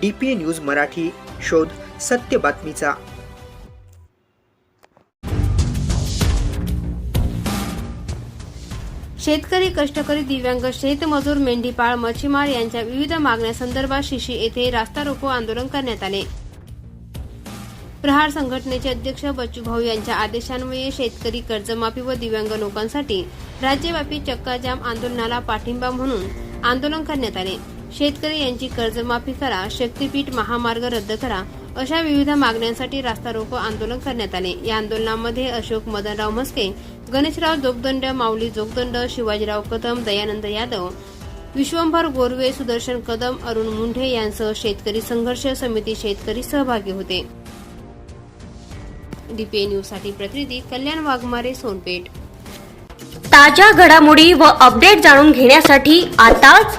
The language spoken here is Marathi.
D P A news Marathi शोध सत्य बातमीचा. शेतकरी कष्टकरी दिव्यांग शेतमजूर मेंढीपाळ मच्छीमार यांच्या विविध मागण्यासंदर्भात शिशी येथे रास्ता रोको आंदोलन करण्यात आले. प्रहार संघटनेचे अध्यक्ष बच्चू भाऊ यांच्या आदेशान्वये शेतकरी कर्जमाफी व दिव्यांग लोकांसाठी राज्यव्यापी चक्काजाम आंदोलनाला पाठिंबा म्हणून आंदोलन करण्यात आले. शेतकरी यांची कर्जमाफी करा शक्तीपीठ महामार्ग रद्द करा अशा विविध मागण्यांसाठी रास्ता रोको आंदोलन करण्यात आले. या आंदोलनामध्ये अशोक मदनराव म्हस्के गणेशराव जोगदंड माऊली जोगदंड शिवाजीराव कदम दयानंद यादव विश्वंभर गोरवे सुदर्शन कदम अरुण मुंढे यांसह शेतकरी संघर्ष समिती शेतकरी सहभागी होते. डीपीए न्यूजसाठी प्रतिनिधी कल्याण वाघमारे सोनपेठ. ताज्या घडामोडी व अपडेट जाणून घेण्यासाठी आताच